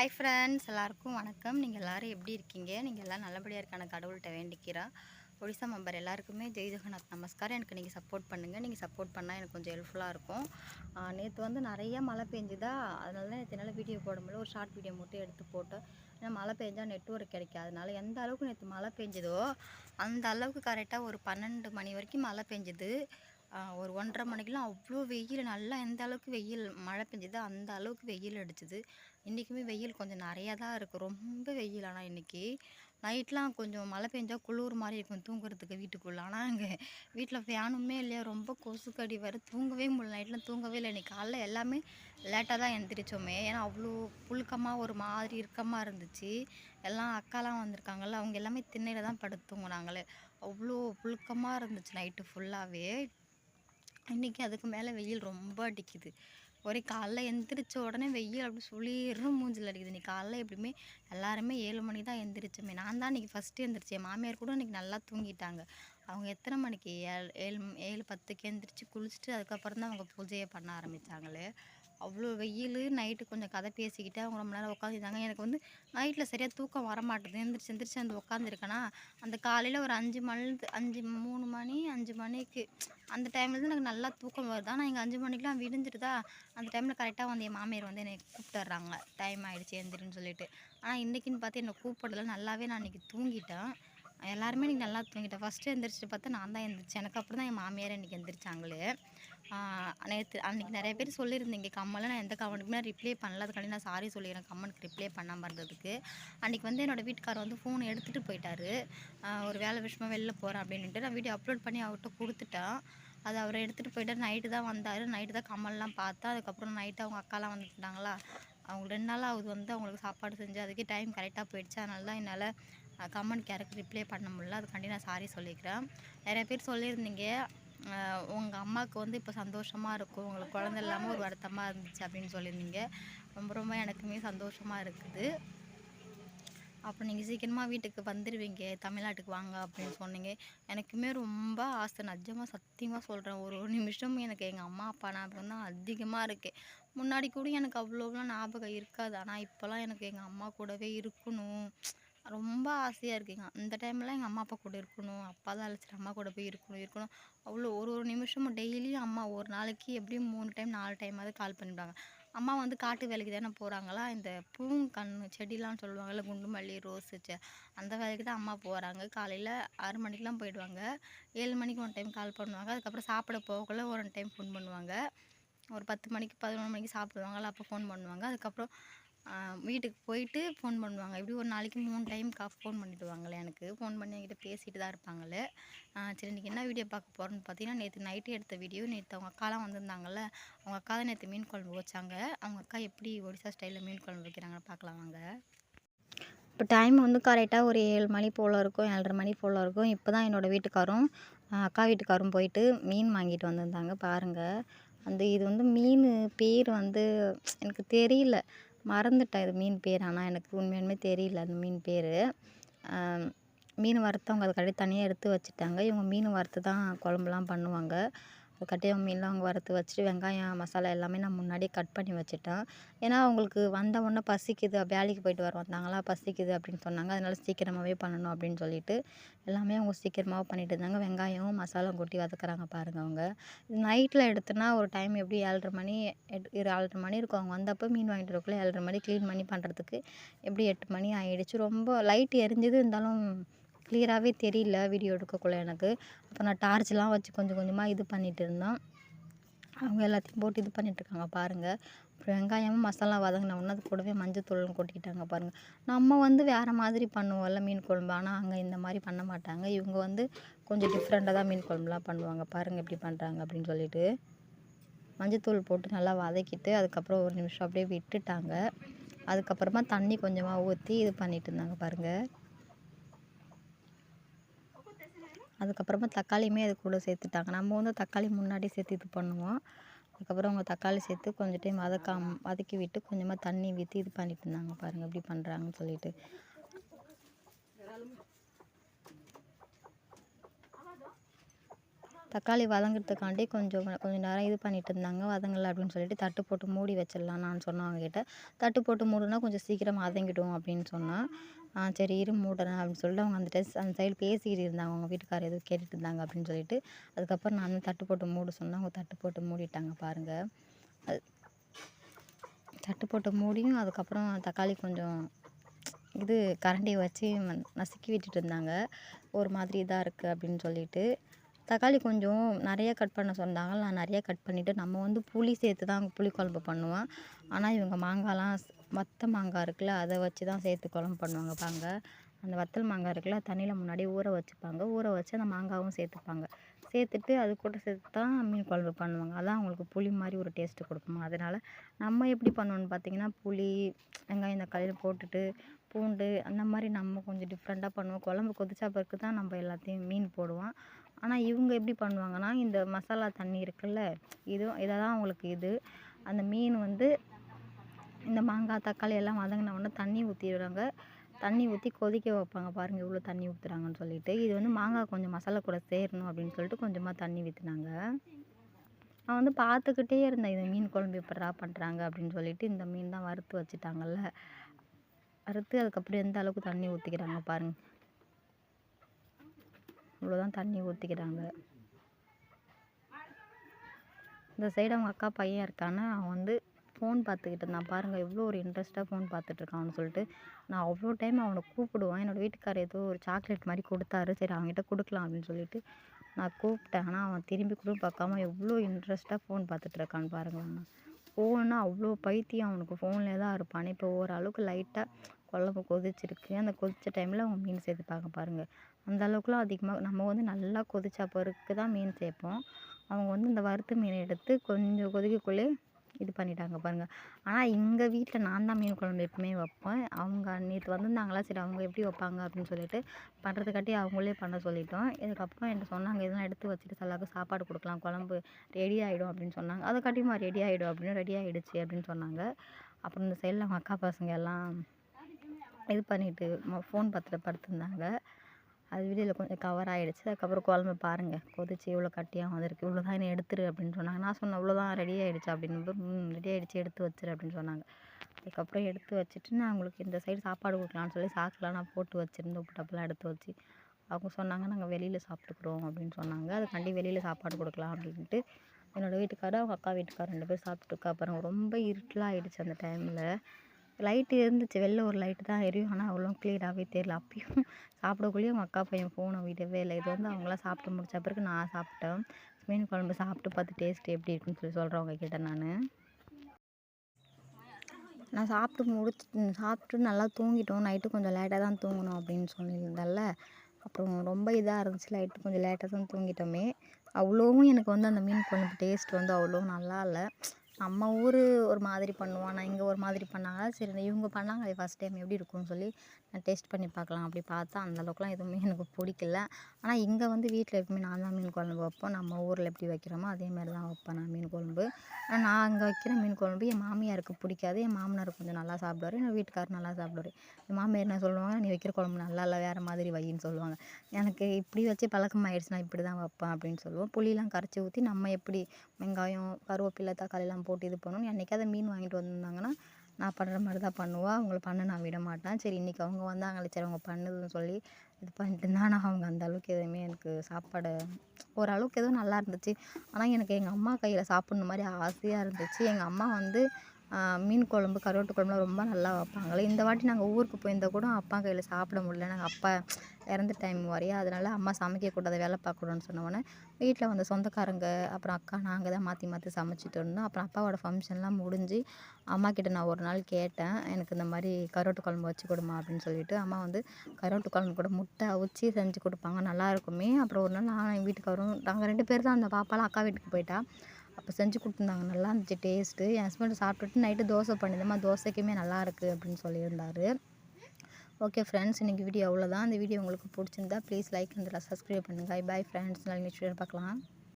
Hi friends எல்லாருக்கும் வணக்கம். நீங்கள் எல்லோரும் எப்படி இருக்கீங்க? நீங்கள் எல்லாம் நல்லபடியாக இருக்கான கடவுள்கிட்ட வேண்டிக்கிறேன் ஒடிசா மெம்பர் எல்லாருக்குமே ஜெய் ஜெகநாத் நமஸ்கார் எனக்கு நீங்கள் சப்போர்ட் பண்ணுங்கள் நீங்கள் சப்போர்ட் பண்ணால் எனக்கு கொஞ்சம் ஹெல்ப்ஃபுல்லாக இருக்கும். நேற்று வந்து நிறைய மழை பெஞ்சுதா? அதனால தான் நேற்று வீடியோ போட முடியல. ஒரு ஷார்ட் வீடியோ மட்டும் எடுத்து போட்டேன். ஏன்னா மழை பெஞ்சால் நெட்ஒர்க் கிடைக்காது. அதனால் எந்த அளவுக்கு நேற்று மழை பெஞ்சுதோ அந்த அளவுக்கு கரெக்டாக ஒரு பன்னெண்டு மணி வரைக்கும் மழை பெஞ்சுது. ஒரு ஒன்றரை மணிக்கெலாம் அவ்வளோ வெயில். நல்லா எந்த அளவுக்கு வெயில் மழை பெஞ்சுதோ அந்த அளவுக்கு வெயில் அடிச்சுது. இன்றைக்குமே வெயில் கொஞ்சம் நிறையா தான் இருக்குது ரொம்ப வெயில் ஆனால் இன்றைக்கி நைட்லாம் கொஞ்சம் மழை பெஞ்சால் குளிர் மாதிரி இருக்கும் தூங்குறதுக்கு வீட்டுக்குள்ளே. ஆனால் இங்கே வீட்டில் ஃபேனுமே இல்லையா? ரொம்ப கொசுக்கடி வேறு. தூங்கவே முடியல. நைட்லாம் தூங்கவே இல்லை. இன்றைக்கி காலைல எல்லாமே லேட்டாக தான் எந்திரிச்சோமே. ஏன்னா அவ்வளோ புழுக்கமாக ஒரு மாதிரி இறுக்கமாக இருந்துச்சு. எல்லாம் அக்காலாம் வந்திருக்காங்கல்ல. அவங்க எல்லாமே திண்ணையில் தான் படுத்து தூங்கினாங்களே. அவ்வளோ புழுக்கமாக இருந்துச்சு நைட்டு ஃபுல்லாகவே இன்றைக்கி அதுக்கு மேலே வெயில் ரொம்ப அடிக்குது. ஒரே காலைல எந்திரிச்ச உடனே வெயில் அப்படி சுளிரும் மூஞ்சில் அடிக்குது. இன்னைக்கு காலைல எப்படியுமே எல்லாருமே ஏழு மணி தான் எந்திரிச்சோமே. நான் தான் இன்றைக்கி ஃபஸ்ட்டு எந்திரிச்சேன். மாமியார் கூட இன்றைக்கி நல்லா தூங்கிட்டாங்க. அவங்க எத்தனை மணிக்கு ஏழு ஏழு ஏழு பத்துக்கு எழுந்திரிச்சு குளிச்சுட்டு அதுக்கப்புறம் தான் அவங்க பூஜையை பண்ண ஆரம்பித்தாங்களே அவ்வளோ வெயில் நைட்டு கொஞ்சம் கதை பேசிக்கிட்டு அவங்க ரொம்ப நேரம் உட்காந்துருந்தாங்க எனக்கு வந்து நைட்டில் சரியாக தூக்கம் வர மாட்டேது எந்திரிச்சு எந்திரிச்சு வந்து உட்காந்துருக்கேனா அந்த காலையில் ஒரு அஞ்சு மணி அஞ்சு மூணு மணி அஞ்சு மணிக்கு அந்த டைமில் தான் எனக்கு நல்லா தூக்கம் வருது. ஆனால் இங்கே அஞ்சு மணிக்கெலாம் விடிஞ்சிருதா அந்த டைமில் கரெக்டாக வந்து என் மாமியார் வந்து என்னை கூப்பிட்டுறாங்க. டைம் ஆகிடுச்சி எந்திரின்னு சொல்லிட்டு. ஆனால் இன்றைக்கின்னு பார்த்து என்னை கூப்பிடல. நல்லாவே நான் இன்றைக்கி தூங்கிட்டேன். எல்லாருமே இன்றைக்கி நல்லா தூங்கிட்டேன் ஃபஸ்ட்டு எழுந்திரிச்சிட்டு பார்த்தா நான் தான் எழுந்திரிச்சேன் எனக்கு அப்புறம் தான் என் மாமியார் இன்றைக்கி எந்திரிச்சாங்களே. நேற்று அன்றைக்கி நிறைய பேர் சொல்லியிருந்தீங்க கம்மலை நான் எந்த கமெண்ட்டுக்குமே ரிப்ளை பண்ணல. அதுக்காண்டி நான் சாரி சொல்லிக்கிறேன் கமெண்ட்க்கு ரிப்ளை பண்ணாமல் இருந்ததுக்கு. அன்றைக்கி வந்து என்னோடய வீட்டுக்காரர் வந்து ஃபோன் எடுத்துகிட்டு போயிட்டாரு. ஒரு வேலை விஷயமாக வெளில போகிறேன் அப்படின்ட்டு நான் வீடியோ அப்லோட் பண்ணி அவர்கிட்ட கொடுத்துட்டேன். அது அவர் எடுத்துகிட்டு போயிட்டார். நைட்டு தான் வந்தார். நைட்டு தான் கம்மல்லாம் பார்த்தா அதுக்கப்புறம் நைட்டு அவங்க அக்காலாம் வந்துட்டாங்களா அவங்க ரெண்டு நாள் ஆகுது வந்து அவங்களுக்கு சாப்பாடு செஞ்சு அதுக்கே டைம் கரெக்டாக போயிடுச்சு. அதனால தான் என்னால் கமெண்ட் கேரக்டர் ரிப்ளை பண்ண முடியல. அதுக்காண்டி நான் சாரி சொல்லிக்கிறேன். நிறைய பேர் சொல்லியிருந்தீங்க. உங்கள் அம்மாவுக்கு வந்து இப்போ சந்தோஷமாக இருக்கும். உங்களுக்கு குழந்த இல்லாமல் ஒரு வருத்தமாக இருந்துச்சு அப்படின்னு சொல்லியிருந்தீங்க. ரொம்ப ரொம்ப எனக்குமே சந்தோஷமாக இருக்குது. அப்போ நீங்கள் சீக்கிரமாக வீட்டுக்கு வந்துடுவீங்க தமிழ்நாட்டுக்கு வாங்க அப்படின்னு சொன்னீங்க. எனக்குமே ரொம்ப ஆசை. நிஜமாக சத்தியமாக சொல்கிறேன் ஒரு ஒரு நிமிஷம் எனக்கு எங்கள் அம்மா அப்பா ஞாபகம் தான் அதிகமாக இருக்குது முன்னாடி கூட எனக்கு அவ்வளோலாம் ஞாபகம் இருக்காது. ஆனால் இப்போலாம் எனக்கு எங்கள் அம்மா கூடவே இருக்கணும். ரொம்ப ஆசையாக இருக்குங்க அந்த டைம்லாம் எங்கள் அம்மா அப்பா கூட இருக்கணும். அப்பா தான் அழைச்சிட்டு அம்மா கூட போய் இருக்கணும் இருக்கணும். அவ்வளோ ஒரு ஒரு நிமிஷமும் டெய்லியும் அம்மா ஒரு நாளைக்கு எப்படியும் மூணு டைம் நாலு டைமாவது கால் பண்ணிவிடுவாங்க. அம்மா வந்து காட்டு வேலைக்கு தானே போகிறாங்களா இந்த பூங்கன்று செடிலாம் சொல்லுவாங்கள்ல குண்டு மல்லி ரோஸு செ அந்த வேலைக்கு தான் அம்மா போகிறாங்க காலையில் ஆறு மணிக்கெலாம் போயிடுவாங்க. ஏழு மணிக்கு ஒன் டைம் கால் பண்ணுவாங்க. அதுக்கப்புறம் சாப்பிட போகக்குள்ள ஒரு டைம் ஃபோன் பண்ணுவாங்க. ஒரு பத்து மணிக்கு பதினொன்று மணிக்கு சாப்பிடுவாங்கள்ல அப்போ ஃபோன் பண்ணுவாங்க. அதுக்கப்புறம் வீட்டுக்கு போயிட்டு ஃபோன் பண்ணுவாங்க. இப்படி ஒரு நாளைக்கு மூணு டைம் கா ஃபோன் பண்ணிவிடுவாங்களே எனக்கு. ஃபோன் பண்ணி என்கிட்ட பேசிட்டு தான் இருப்பாங்களே சரி இன்றைக்கி என்ன வீடியோ பார்க்க போகிறோன்னு பார்த்தீங்கன்னா நேற்று நைட்டு எடுத்த வீடியோ நேற்று அவங்க அக்காலாம் வந்திருந்தாங்கல்ல. அவங்க அக்கா தான் நேற்று மீன் குழம்பு வச்சாங்க. அவங்க அக்கா எப்படி ஒடிசா ஸ்டைலில் மீன் குழம்பு வைக்கிறாங்கன்னு பார்க்கலாம் வாங்க. இப்போ டைம் வந்து கரெக்டாக ஒரு ஏழு மணி போல் இருக்கும் ஏழரை மணி போல் இருக்கும். இப்போ தான் என்னோடய வீட்டுக்காரும் அக்கா வீட்டுக்காரும் போயிட்டு மீன் வாங்கிட்டு வந்திருந்தாங்க பாருங்கள் அந்த இது வந்து மீன் பேர் வந்து எனக்கு தெரியல. மறந்துட்டேன் இது மீன் பேர். ஆனால் எனக்கு உண்மையாலுமே தெரியல அந்த மீன் பேர். மீன் வறுத்தவங்க அதுக்காண்டி தனியாக எடுத்து வச்சுட்டாங்க. இவங்க மீன் வறுத்து தான் குழம்புலாம் பண்ணுவாங்க. கட்டியம் மீன்லாம் அவங்க வறுத்து வச்சுட்டு வெங்காயம் மசாலா எல்லாமே நான் முன்னாடியே கட் பண்ணி வச்சுட்டேன். ஏன்னா அவங்களுக்கு வந்த உடனே பசிக்குது வேலைக்கு போயிட்டு வர வந்தாங்களா பசிக்குது அப்படின்னு சொன்னாங்க. அதனால சீக்கிரமாகவே பண்ணணும் அப்படின்னு சொல்லிட்டு எல்லாமே அவங்க சீக்கிரமாக பண்ணிட்டு இருந்தாங்க. வெங்காயம் மசாலா கொட்டி வதக்குறாங்க பாருங்கள் அவங்க. நைட்டில் எடுத்தோன்னா ஒரு டைம் எப்படி ஏழரை மணி எட்டு இரு ஏழரை மணி இருக்கும். அவங்க வந்தப்போ மீன் வாங்கிட்டு வரக்குள்ள ஏழரை மணி க்ளீன் பண்ணி பண்ணுறதுக்கு எப்படி எட்டு மணி ஆகிடுச்சு ரொம்ப லைட் எரிஞ்சது இருந்தாலும் கிளியராகவே தெரியல வீடியோ எடுக்கக்குள்ள எனக்கு. அப்போ நான் டார்ச்லாம் வச்சு கொஞ்சம் கொஞ்சமாக இது பண்ணிட்டு இருந்தேன். அவங்க எல்லாத்தையும் போட்டு இது பண்ணிட்டு இருக்காங்க பாருங்கள் அப்புறம் வெங்காயமும் மசாலா வதங்கினவுடனே அது கூடவே மஞ்சத்தூளும் கொட்டிக்கிட்டாங்க பாருங்கள் நம்ம வந்து வேறு மாதிரி பண்ணுவோம்ல மீன் குழம்பு. ஆனால் அங்கே இந்த மாதிரி பண்ண மாட்டாங்க. இவங்க வந்து கொஞ்சம் டிஃப்ரெண்ட்டாக தான் மீன் குழம்புலாம் பண்ணுவாங்க. பாருங்கள் எப்படி பண்ணுறாங்க அப்படின்னு சொல்லிட்டு. மஞ்சத்தூள் போட்டு நல்லா வதக்கிட்டு அதுக்கப்புறம் ஒரு நிமிஷம் அப்படியே விட்டுட்டாங்க. அதுக்கப்புறமா தண்ணி கொஞ்சமாக ஊற்றி இது பண்ணிட்டு இருந்தாங்க பாருங்கள் அதுக்கப்புறமா தக்காளியுமே அது கூட சேர்த்துட்டாங்க. நம்ம வந்து தக்காளி முன்னாடி சேர்த்து இது பண்ணுவோம். அதுக்கப்புறம் அவங்க தக்காளி சேர்த்து கொஞ்சம் டைம் வதக்காம வதக்கி விட்டு கொஞ்சமாக தண்ணி ஊற்றி இது பண்ணிட்டு இருந்தாங்க பாருங்கள் எப்படி பண்ணுறாங்கன்னு சொல்லிட்டு. தக்காளி வதங்குறதுக்காண்டி கொஞ்சம் கொஞ்சம் நேரம் இது பண்ணிட்டு இருந்தாங்க. வதங்கலை அப்படின்னு சொல்லிட்டு தட்டு போட்டு மூடி வச்சிடலாம் நான் சொன்னேன் அவங்ககிட்ட. தட்டு போட்டு மூடுனா கொஞ்சம் சீக்கிரம் வதங்கிடும் அப்படின்னு சொன்னேன். ஆ சரி இரு மூடுறேன் அப்படின்னு சொல்லிட்டு அவங்க அந்த டெஸ்ட் அந்த சைடு பேசிக்கிட்டு இருந்தாங்க. அவங்க வீட்டுக்காரர் எதுவும் கேட்டுட்டு இருந்தாங்க அப்படின்னு சொல்லிட்டு. அதுக்கப்புறம் நான் வந்து தட்டு போட்டு மூட சொன்னேன். அவங்க தட்டு போட்டு மூடிட்டாங்க பாருங்கள் அது தட்டு போட்டு மூடியும் அதுக்கப்புறம் தக்காளி கொஞ்சம் இது கரண்டியை வச்சு நசுக்கி விட்டுட்டு இருந்தாங்க. ஒரு மாதிரி இதாக இருக்குது அப்படின்னு சொல்லிட்டு. தக்காளி கொஞ்சம் நிறைய கட் பண்ண சொன்னாங்க. நான் நிறைய கட் பண்ணிவிட்டு நம்ம வந்து புளி சேர்த்து தான் புளி குழம்பு பண்ணுவேன் ஆனால் இவங்க மாங்காய்லாம் வத்த மாங்காய் இருக்குல்ல அதை வச்சு தான் சேர்த்து குழம்பு பண்ணுவாங்க பாங்க. அந்த வத்தல் மாங்காய் இருக்குல்ல தண்ணியில் முன்னாடி ஊற வச்சுப்பாங்க. ஊற வச்சு அந்த மாங்காவும் சேர்த்துப்பாங்க. சேர்த்துட்டு அது கூட சேர்த்து தான் மீன் குழம்பு பண்ணுவாங்க. அதான் அவங்களுக்கு புளி மாதிரி ஒரு டேஸ்ட்டு கொடுக்குமா. அதனால் நம்ம எப்படி பண்ணுவோன்னு பார்த்தீங்கன்னா புளி வெங்காயம் தக்காளி போட்டுட்டு பூண்டு அந்த மாதிரி நம்ம கொஞ்சம் டிஃப்ரெண்ட்டாக பண்ணுவோம். குழம்பு கொதிச்சா பிறகு தான் நம்ம எல்லாத்தையும் மீன் போடுவோம். ஆனால் இவங்க எப்படி பண்ணுவாங்கன்னா இந்த மசாலா தண்ணி இருக்குல்ல இது இதை தான் அவங்களுக்கு இது. அந்த மீன் வந்து இந்த மாங்காய் தக்காளி எல்லாம் வதங்கின உடனே தண்ணி ஊற்றிடுறாங்க தண்ணி ஊற்றி கொதிக்க வைப்பாங்க. பாருங்கள் இவ்வளோ தண்ணி ஊற்றுறாங்கன்னு சொல்லிட்டு. இது வந்து மாங்காய் கொஞ்சம் மசாலா கூட சேரணும் அப்படின்னு சொல்லிட்டு கொஞ்சமாக தண்ணி ஊற்றினாங்க நான் வந்து பார்த்துக்கிட்டே இருந்தேன். இது மீன் குழம்பு எப்படா பண்ணுறாங்க அப்படின்னு சொல்லிட்டு இந்த மீன் தான் வறுத்து வச்சுட்டாங்கல்ல. வறுத்து அதுக்கப்புறம் எந்த அளவுக்கு தண்ணி ஊற்றிக்கிறாங்க பாருங்க. இவ்வளோதான் தண்ணி ஊற்றிக்கிறாங்க இந்த சைடு அவங்க அக்கா பையன் இருக்கான்னு அவன் வந்து ஃபோன் பார்த்துக்கிட்டு இருந்தான். பாருங்கள் எவ்வளோ ஒரு இன்ட்ரெஸ்ட்டாக ஃபோன் பார்த்துட்ருக்கான்னு சொல்லிட்டு. நான் அவ்வளோ டைம் அவனை கூப்பிடுவேன். என்னோடய வீட்டுக்காரர் ஏதோ ஒரு சாக்லேட் மாதிரி கொடுத்தாரு. சரி அவன்கிட்ட கொடுக்கலாம் அப்படின்னு சொல்லிட்டு நான் கூப்பிட்டேன். ஆனால் அவன் திரும்பி கூட பார்க்காம எவ்வளோ இன்ட்ரெஸ்ட்டாக ஃபோன் பார்த்துட்ருக்கான்னு பாருங்கள் அவன் ஃபோன்னா அவ்வளோ பைத்தியம் அவனுக்கு. ஃபோன்லேயே தான் இருப்பான். இப்போ ஓரளவுக்கு லைட்டாக குழம்பு கொதிச்சிருக்கு. அந்த கொதித்த டைமில் அவங்க மீன் சேர்த்துப்பாங்க பாருங்கள் அந்த அளவுக்குலாம் அதிகமாக நம்ம வந்து நல்லா கொதிச்ச பிறகு தான் மீன் சேர்ப்போம். அவங்க வந்து இந்த வறுத்து மீனை எடுத்து கொஞ்சம் கொதிக்கக்குள்ளே இது பண்ணிட்டாங்க பாருங்கள் ஆனால் எங்கள் வீட்டில் நான் தான் மீன் குழம்பு எப்பவுமே வைப்பேன். அவங்க நேற்று வந்திருந்தாங்களா சரி அவங்க எப்படி வைப்பாங்க அப்படின்னு சொல்லிட்டு பண்ணுறதுக்காட்டி அவங்களே பண்ண சொல்லிட்டோம். இதுக்கப்புறம் என்கிட்ட சொன்னாங்க இதெல்லாம் எடுத்து வச்சுட்டு எல்லாருக்கும் சாப்பாடு கொடுக்கலாம். குழம்பு ரெடி ஆகிடும் அப்படின்னு சொன்னாங்க. அதை காட்டியுமா ரெடி ஆகிடும் அப்படின்னு ரெடி ஆகிடுச்சு அப்படின்னு சொன்னாங்க. அப்புறம் இந்த சைடில் அவங்க அக்கா பசங்க எல்லாம் இது பண்ணிவிட்டு ஃபோன் பார்த்துட்டு படுத்திருந்தாங்க அது வெளியில் கொஞ்சம் கவர் ஆகிடுச்சு அதுக்கப்புறம் குழம்பு பாருங்கள் கொதிச்சு இவ்வளோ கட்டியாக வந்திருக்கு. இவ்வளோ தான் என்ன எடுத்துரு அப்படின்னு சொன்னாங்க. நான் சொன்னேன் இவ்வளோ தான் ரெடி ஆகிடுச்சு அப்படின்னு ம் ரெடி ஆகிடுச்சு எடுத்து வச்சிரு அப்படின்னு சொன்னாங்க. அதுக்கப்புறம் எடுத்து வச்சுட்டு நான் அவங்களுக்கு இந்த சைடு சாப்பாடு கொடுக்கலான்னு சொல்லி சாக்கெலாம் நான் போட்டு வச்சுருந்த உப்பு டப்பெல்லாம் எடுத்து வச்சு. அவங்க சொன்னாங்க நாங்கள் வெளியில் சாப்பிட்டுக்குறோம் அப்படின்னு சொன்னாங்க. அதுக்காண்டி வெளியில் சாப்பாடு கொடுக்கலாம் அப்படின்ட்டு என்னோடய வீட்டுக்காரர் அவங்க அக்கா வீட்டுக்காரர் ரெண்டு பேரும் சாப்பிட்டுருக்கா அப்புறம் ரொம்ப இருட்டெலாம் ஆகிடுச்சு அந்த டைமில் லைட்டு இருந்துச்சு. வெளில ஒரு லைட்டு தான் எரியும். ஆனால் அவ்வளோ கிளியராகவே தெரியல. அப்பயும் சாப்பிடக்குள்ளேயும் அவங்க அக்கா பையன் ஃபோனை விடவே இல்லை. இது வந்து அவங்களாம் சாப்பிட்டு முடிச்ச பிறகு நான் சாப்பிட்டேன். மீன் குழம்பு சாப்பிட்டு பார்த்து டேஸ்ட் எப்படி இருக்குன்னு சொல்லி சொல்கிறவங்க உங்ககிட்ட நான். நான் சாப்பிட்டு முடிச்சு சாப்பிட்டு நல்லா தூங்கிட்டோம். நைட்டு கொஞ்சம் லேட்டாக தான் தூங்கணும் அப்படின்னு சொல்லியிருந்தேன்ல. அப்புறம் ரொம்ப இதாக இருந்துச்சு. லைட்டு கொஞ்சம் லேட்டாக தான் தூங்கிட்டோமே. அவ்வளோவும் எனக்கு வந்து அந்த மீன் குழம்பு டேஸ்ட் வந்து அவ்வளோ நல்லா இல்லை. நம்ம ஊர் ஒரு மாதிரி பண்ணுவோம் ஆனால் இங்கே ஒரு மாதிரி பண்ணாங்க சரி இவங்க பண்ணாங்க ஃபஸ்ட் டைம் எப்படி இருக்கும்னு சொல்லி டேஸ்ட் பண்ணி பார்க்கலாம் அப்படி பார்த்தா அந்தளவுக்குலாம் எதுவுமே எனக்கு பிடிக்கல. ஆனால் இங்கே வந்து வீட்டில் எப்பவுமே நான் தான் மீன் குழம்பு வைப்போம். நம்ம ஊரில் எப்படி வைக்கிறோமோ அதே மாதிரி தான் வைப்பேன் நான் மீன் குழம்பு. ஆனால் நான் அங்கே வைக்கிற மீன் குழம்பு என் மாமியாருக்கு பிடிக்காது. என் மாமனார் கொஞ்சம் நல்லா சாப்பிடுவார். என் வீட்டுக்காரர் நல்லா சாப்பிடுவார். என் மாமியார் என்ன சொல்லுவாங்க? நீ வைக்கிற குழம்பு நல்லா இல்லை வேறு மாதிரி வையின்னு சொல்லுவாங்க. எனக்கு இப்படி வச்சு பழக்கம் ஆயிடுச்சு நான் இப்படி தான் வைப்பேன் அப்படின்னு சொல்லுவோம். புளியெலாம் கரைச்சி ஊற்றி நம்ம எப்படி வெங்காயம் கருவேப்பிலை தக்காளிலாம் போட்டு இது பண்ணணும். என்றைக்காவது மீன் வாங்கிட்டு வந்திருந்தாங்கன்னா நான் பண்ணுற மாதிரி தான் பண்ணுவாள் அவங்கள பண்ண நான் விட மாட்டேன். சரி இன்றைக்கி அவங்க வந்தாங்களே சரி அவங்க பண்ணுதுன்னு சொல்லி இது பண்ணிட்டு தான் ஆனால் அவங்க? அந்த அளவுக்கு எதுவுமே எனக்கு சாப்பாடு ஓரளவுக்கு எதுவும் நல்லா இருந்துச்சு. ஆனால் எனக்கு எங்கள் அம்மா கையில் சாப்பிட்ணும் மாதிரி ஆசையாக இருந்துச்சு. எங்கள் அம்மா வந்து மீன் குழம்பு கருவாட்டு குழம்புலாம் ரொம்ப நல்லா வைப்பாங்களே. இந்த வாட்டி நாங்கள் ஊருக்கு போயிருந்தால் கூட அப்பா கையில் சாப்பிட முடியல. நாங்கள் அப்பா இறந்த டைம் வரையா அதனால் அம்மா சமைக்கக்கூடாது வேலை பார்க்கணும்னு சொன்னோடனே வீட்டில் வந்த சொந்தக்காரங்க அப்புறம் அக்கா நாங்கள் தான் மாற்றி மாற்றி சமைச்சிட்டு இருந்தோம். அப்புறம் அப்பாவோட ஃபங்க்ஷன்லாம் முடிஞ்சு அம்மா கிட்ட நான் ஒரு நாள் கேட்டேன். எனக்கு இந்த மாதிரி கருவாட்டு குழம்பு வச்சு கொடுமா அப்படின்னு சொல்லிட்டு அம்மா வந்து கருவாட்டு குழம்பு கூட முட்டை அவிச்சி செஞ்சு கொடுப்பாங்க. நல்லா இருக்குமே. அப்புறம் ஒரு நாள் நான் வீட்டுக்கு வீட்டுக்காரரும் நாங்கள் ரெண்டு பேர் தான் அந்த பாப்பாலாம் அக்கா வீட்டுக்கு போயிட்டா. அப்போ செஞ்சு கொடுத்துருந்தாங்க. நல்லா இருந்துச்சு டேஸ்ட்டு. என் ஹஸ்பண்ட் சாப்பிட்டுட்டு நைட்டு தோசை பண்ணிதம்மா தோசைக்குமே நல்லா இருக்குது அப்படின்னு சொல்லியிருந்தாரு. ஓகே ஃப்ரெண்ட்ஸ் இன்றைக்கி வீடியோ அவ்வளோதான். இந்த வீடியோ உங்களுக்கு பிடிச்சிருந்தா ப்ளீஸ் லைக் அண்ட் சப்ஸ்கிரைப் பண்ணுங்கள் பை ஃப்ரெண்ட்ஸ் நல்ல நெக்ஸ்ட் வீடியோ பார்க்கலாம்.